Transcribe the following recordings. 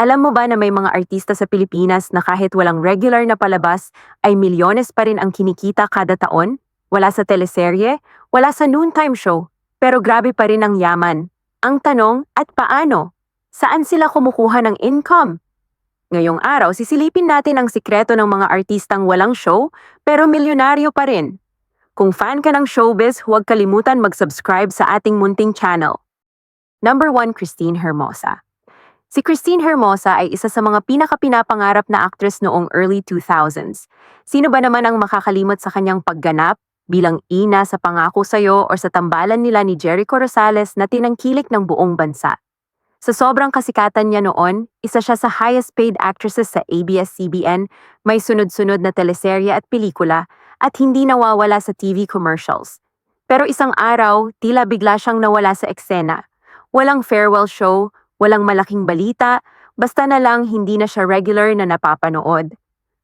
Alam mo ba na may mga artista sa Pilipinas na kahit walang regular na palabas ay milyones pa rin ang kinikita kada taon? Wala sa teleserye, wala sa noontime show, pero grabe pa rin ang yaman. Ang tanong, at paano? Saan sila kumukuha ng income? Ngayong araw, sisilipin natin ang sikreto ng mga artistang walang show pero milyonaryo pa rin. Kung fan ka ng showbiz, huwag kalimutan mag-subscribe sa ating munting channel. Number 1, Christine Hermosa. Si Christine Hermosa ay isa sa mga pinakapinapangarap na actress noong early 2000s. Sino ba naman ang makakalimot sa kanyang pagganap bilang ina sa Pangako Sayo o sa tambalan nila ni Jericho Rosales na tinangkilik ng buong bansa? Sa sobrang kasikatan niya noon, isa siya sa highest paid actresses sa ABS-CBN, may sunod-sunod na teleserye at pelikula, at hindi nawawala sa TV commercials. Pero isang araw, tila bigla siyang nawala sa eksena. Walang farewell show, walang malaking balita, basta na lang hindi na siya regular na napapanood.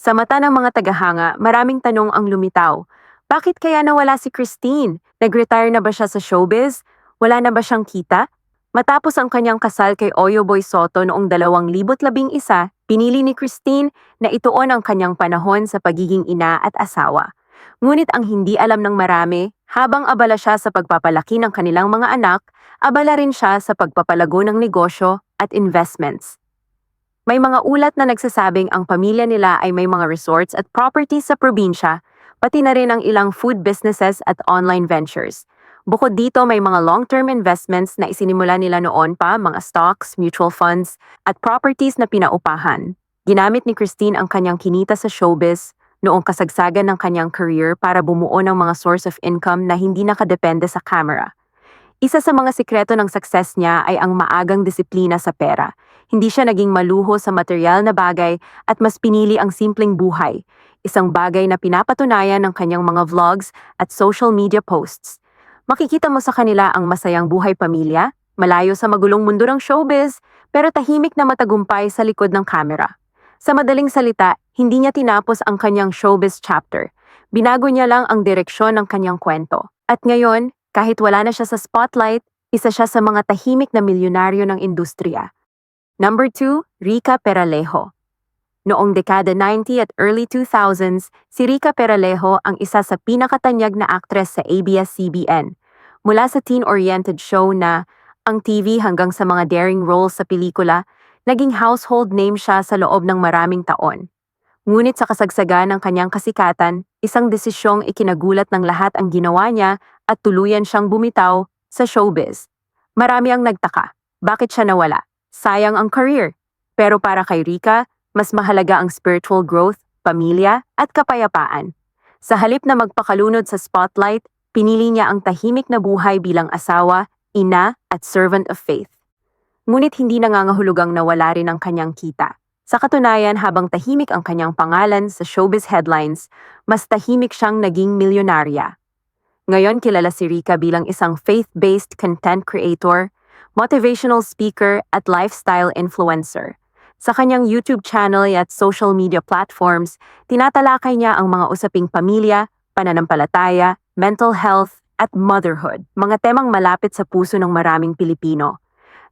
Sa mata ng mga tagahanga, maraming tanong ang lumitaw. Bakit kaya nawala si Christine? Nag-retire na ba siya sa showbiz? Wala na ba siyang kita? Matapos ang kanyang kasal kay Oyo Boy Soto noong 2011, pinili ni Christine na ituon ang kanyang panahon sa pagiging ina at asawa. Ngunit ang hindi alam ng marami, habang abala siya sa pagpapalaki ng kanilang mga anak, abala rin siya sa pagpapalago ng negosyo at investments. May mga ulat na nagsasabing ang pamilya nila ay may mga resorts at properties sa probinsya, pati na rin ang ilang food businesses at online ventures. Bukod dito, may mga long-term investments na isinimula nila noon pa, mga stocks, mutual funds, at properties na pinaupahan. Ginamit ni Christine ang kanyang kinita sa showbiz noong kasagsagan ng kanyang career para bumuo ng mga source of income na hindi nakadepende sa camera. Isa sa mga sikreto ng success niya ay ang maagang disiplina sa pera. Hindi siya naging maluho sa material na bagay at mas pinili ang simpleng buhay, isang bagay na pinapatunayan ng kanyang mga vlogs at social media posts. Makikita mo sa kanila ang masayang buhay pamilya, malayo sa magulong mundo ng showbiz, pero tahimik na matagumpay sa likod ng kamera. Sa madaling salita, hindi niya tinapos ang kanyang showbiz chapter. Binago niya lang ang direksyon ng kanyang kwento. At ngayon, kahit wala na siya sa spotlight, isa siya sa mga tahimik na milyonaryo ng industriya. Number 2, Rica Peralejo. Noong dekada 90 at early 2000s, si Rica Peralejo ang isa sa pinakatanyag na aktres sa ABS-CBN. Mula sa teen-oriented show na ang TV hanggang sa mga daring roles sa pelikula, naging household name siya sa loob ng maraming taon. Ngunit sa kasagsagan ng kanyang kasikatan, isang desisyong ikinagulat ng lahat ang ginawa niya at tuluyan siyang bumitaw sa showbiz. Marami ang nagtaka. Bakit siya nawala? Sayang ang career. Pero para kay Rika, mas mahalaga ang spiritual growth, pamilya, at kapayapaan. Sa halip na magpakalunod sa spotlight, pinili niya ang tahimik na buhay bilang asawa, ina, at servant of faith. Ngunit hindi nangangahulugang nawala rin ang kanyang kita. Sa katunayan, habang tahimik ang kanyang pangalan sa showbiz headlines, mas tahimik siyang naging milyonarya. Ngayon kilala si Rika bilang isang faith-based content creator, motivational speaker at lifestyle influencer. Sa kanyang YouTube channel at social media platforms, tinatalakay niya ang mga usaping pamilya, pananampalataya, mental health, at motherhood, mga temang malapit sa puso ng maraming Pilipino.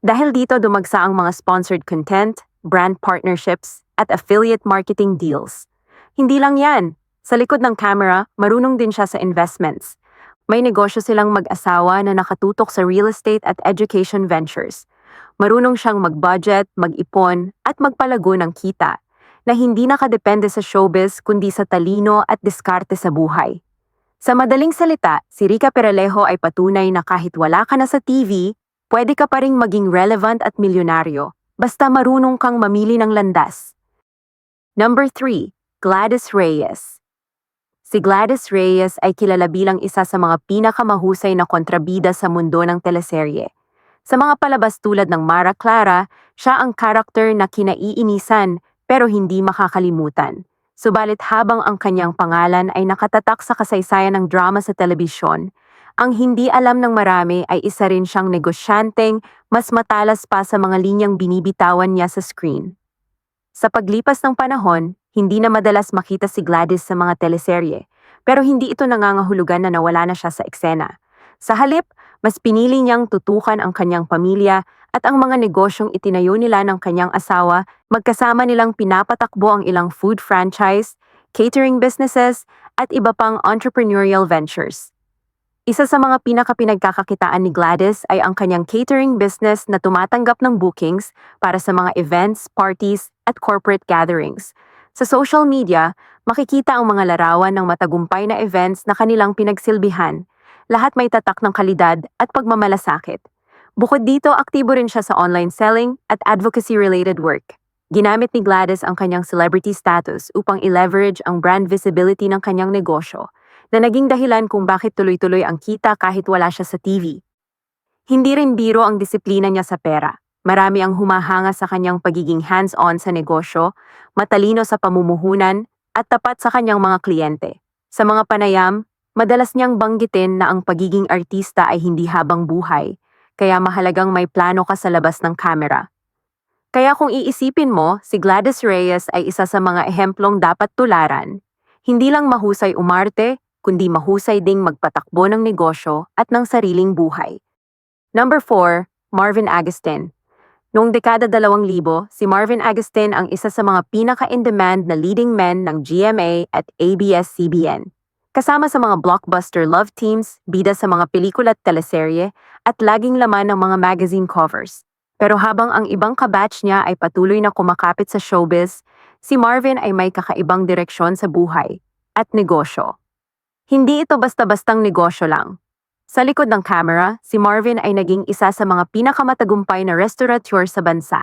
Dahil dito dumagsa ang mga sponsored content, brand partnerships, at affiliate marketing deals. Hindi lang yan. Sa likod ng camera, marunong din siya sa investments. May negosyo silang mag-asawa na nakatutok sa real estate at education ventures. Marunong siyang mag-budget, mag-ipon, at magpalago ng kita na hindi nakadepende sa showbiz kundi sa talino at diskarte sa buhay. Sa madaling salita, si Rica Peralejo ay patunay na kahit wala ka na sa TV, pwede ka pa ring maging relevant at milyonaryo, basta marunong kang mamili ng landas. Number 3, Gladys Reyes. Si Gladys Reyes ay kilala bilang isa sa mga pinakamahusay na kontrabida sa mundo ng teleserye. Sa mga palabas tulad ng Mara Clara, siya ang karakter na kinaiinisan pero hindi makakalimutan. Subalit habang ang kanyang pangalan ay nakatatak sa kasaysayan ng drama sa telebisyon, ang hindi alam ng marami ay isa rin siyang negosyanteng mas matalas pa sa mga linyang binibitawan niya sa screen. Sa paglipas ng panahon, hindi na madalas makita si Gladys sa mga teleserye, pero hindi ito nangangahulugan na nawala na siya sa eksena. Sa halip, mas pinili niyang tutukan ang kanyang pamilya at ang mga negosyong itinayo nila ng kanyang asawa, magkasama nilang pinapatakbo ang ilang food franchise, catering businesses, at iba pang entrepreneurial ventures. Isa sa mga pinakapinagkakakitaan ni Gladys ay ang kanyang catering business na tumatanggap ng bookings para sa mga events, parties, at corporate gatherings. Sa social media, makikita ang mga larawan ng matagumpay na events na kanilang pinagsilbihan. Lahat may tatak ng kalidad at pagmamalasakit. Bukod dito, aktibo rin siya sa online selling at advocacy-related work. Ginamit ni Gladys ang kanyang celebrity status upang i-leverage ang brand visibility ng kanyang negosyo na naging dahilan kung bakit tuloy-tuloy ang kita kahit wala siya sa TV. Hindi rin biro ang disiplina niya sa pera. Marami ang humahanga sa kanyang pagiging hands-on sa negosyo, matalino sa pamumuhunan, at tapat sa kanyang mga kliyente. Sa mga panayam, madalas niyang banggitin na ang pagiging artista ay hindi habang buhay, kaya mahalagang may plano ka sa labas ng kamera. Kaya kung iisipin mo, si Gladys Reyes ay isa sa mga ehemplong dapat tularan. Hindi lang mahusay umarte, kundi mahusay ding magpatakbo ng negosyo at ng sariling buhay. Number 4, Marvin Agustin. Noong dekada 2000, si Marvin Agustin ang isa sa mga pinaka-in-demand na leading men ng GMA at ABS-CBN. Kasama sa mga blockbuster love teams, bida sa mga pelikula at teleserye, at laging laman ng mga magazine covers. Pero habang ang ibang kabatch niya ay patuloy na kumakapit sa showbiz, si Marvin ay may kakaibang direksyon sa buhay at negosyo. Hindi ito basta-bastang negosyo lang. Sa likod ng camera, si Marvin ay naging isa sa mga pinakamatagumpay na restaurateur sa bansa.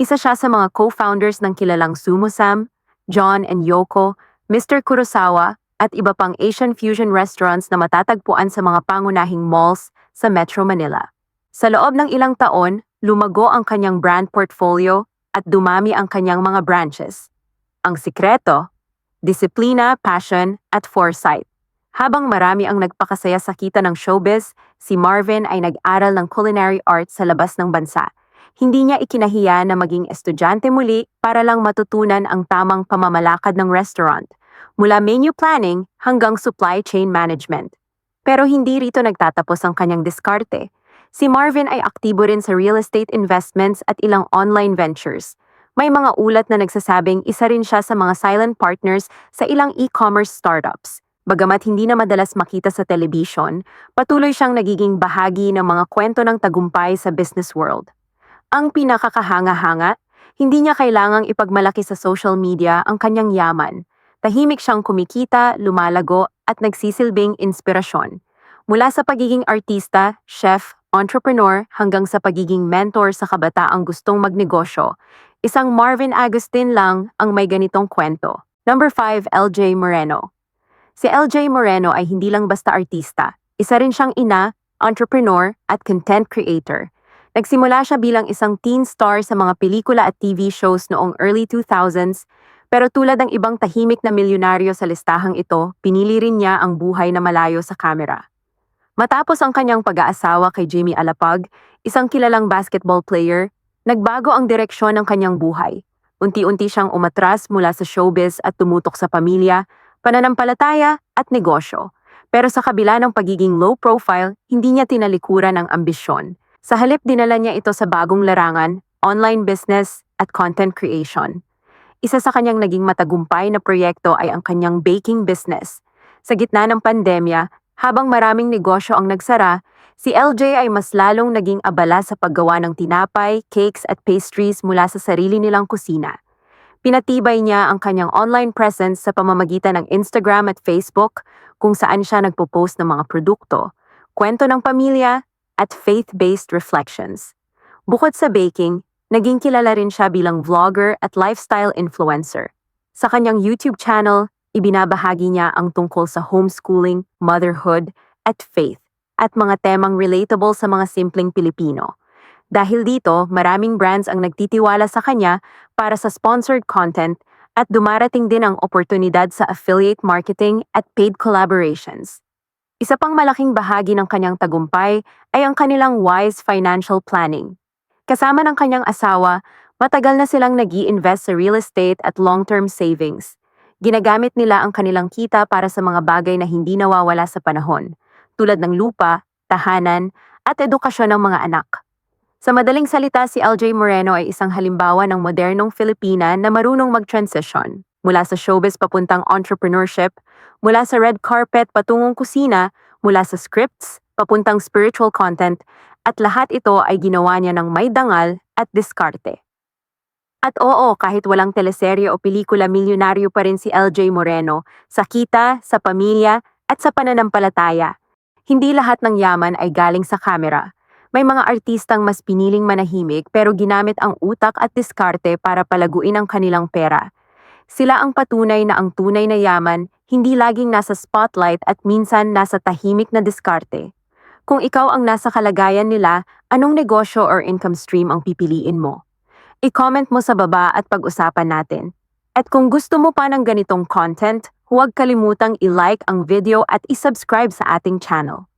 Isa siya sa mga co-founders ng kilalang Sumo Sam, John and Yoko, Mr. Kurosawa, at iba pang Asian fusion restaurants na matatagpuan sa mga pangunahing malls sa Metro Manila. Sa loob ng ilang taon, lumago ang kanyang brand portfolio at dumami ang kanyang mga branches. Ang sikreto, disiplina, passion, at foresight. Habang marami ang nagpakasaya sa kita ng showbiz, si Marvin ay nag-aral ng culinary arts sa labas ng bansa. Hindi niya ikinahiya na maging estudyante muli para lang matutunan ang tamang pamamalakad ng restaurant, mula menu planning hanggang supply chain management. Pero hindi rito nagtatapos ang kanyang diskarte. Si Marvin ay aktibo rin sa real estate investments at ilang online ventures. May mga ulat na nagsasabing isa rin siya sa mga silent partners sa ilang e-commerce startups. Bagamat hindi na madalas makita sa television, patuloy siyang nagiging bahagi ng mga kwento ng tagumpay sa business world. Ang pinakakahanga-hanga, hindi niya kailangang ipagmalaki sa social media ang kanyang yaman. Tahimik siyang kumikita, lumalago, at nagsisilbing inspirasyon. Mula sa pagiging artista, chef, entrepreneur, hanggang sa pagiging mentor sa kabataang gustong magnegosyo, isang Marvin Agustin lang ang may ganitong kwento. Number 5, LJ Moreno. Si LJ Moreno ay hindi lang basta artista. Isa rin siyang ina, entrepreneur, at content creator. Nagsimula siya bilang isang teen star sa mga pelikula at TV shows noong early 2000s, pero tulad ng ibang tahimik na milyonaryo sa listahang ito, pinili rin niya ang buhay na malayo sa kamera. Matapos ang kanyang pag-aasawa kay Jamie Alapag, isang kilalang basketball player, nagbago ang direksyon ng kanyang buhay. Unti-unti siyang umatras mula sa showbiz at tumutok sa pamilya, pananampalataya at negosyo. Pero sa kabila ng pagiging low profile, hindi niya tinalikuran ang ambisyon. Sa halip dinala niya ito sa bagong larangan, online business at content creation. Isa sa kanyang naging matagumpay na proyekto ay ang kanyang baking business. Sa gitna ng pandemya, habang maraming negosyo ang nagsara, si LJ ay mas lalong naging abala sa paggawa ng tinapay, cakes at pastries mula sa sarili nilang kusina. Pinatibay niya ang kanyang online presence sa pamamagitan ng Instagram at Facebook kung saan siya nagpo-post ng mga produkto, kwento ng pamilya, at faith-based reflections. Bukod sa baking, naging kilala rin siya bilang vlogger at lifestyle influencer. Sa kanyang YouTube channel, ibinabahagi niya ang tungkol sa homeschooling, motherhood, at faith, at mga temang relatable sa mga simpleng Pilipino. Dahil dito, maraming brands ang nagtitiwala sa kanya para sa sponsored content at dumarating din ang oportunidad sa affiliate marketing at paid collaborations. Isa pang malaking bahagi ng kanyang tagumpay ay ang kanilang wise financial planning. Kasama ng kanyang asawa, matagal na silang nag invest sa real estate at long-term savings. Ginagamit nila ang kanilang kita para sa mga bagay na hindi nawawala sa panahon, tulad ng lupa, tahanan, at edukasyon ng mga anak. Sa madaling salita, si LJ Moreno ay isang halimbawa ng modernong Filipina na marunong mag-transition. Mula sa showbiz papuntang entrepreneurship, mula sa red carpet patungong kusina, mula sa scripts papuntang spiritual content, at lahat ito ay ginawa niya ng may dangal at diskarte. At oo, kahit walang teleserye o pelikula, milyonaryo pa rin si LJ Moreno sa kita, sa pamilya, at sa pananampalataya. Hindi lahat ng yaman ay galing sa kamera. May mga artistang mas piniling manahimik pero ginamit ang utak at diskarte para palaguin ang kanilang pera. Sila ang patunay na ang tunay na yaman hindi laging nasa spotlight at minsan nasa tahimik na diskarte. Kung ikaw ang nasa kalagayan nila, anong negosyo or income stream ang pipiliin mo? I-comment mo sa baba at pag-usapan natin. At kung gusto mo pa ng ganitong content, huwag kalimutang i-like ang video at i-subscribe sa ating channel.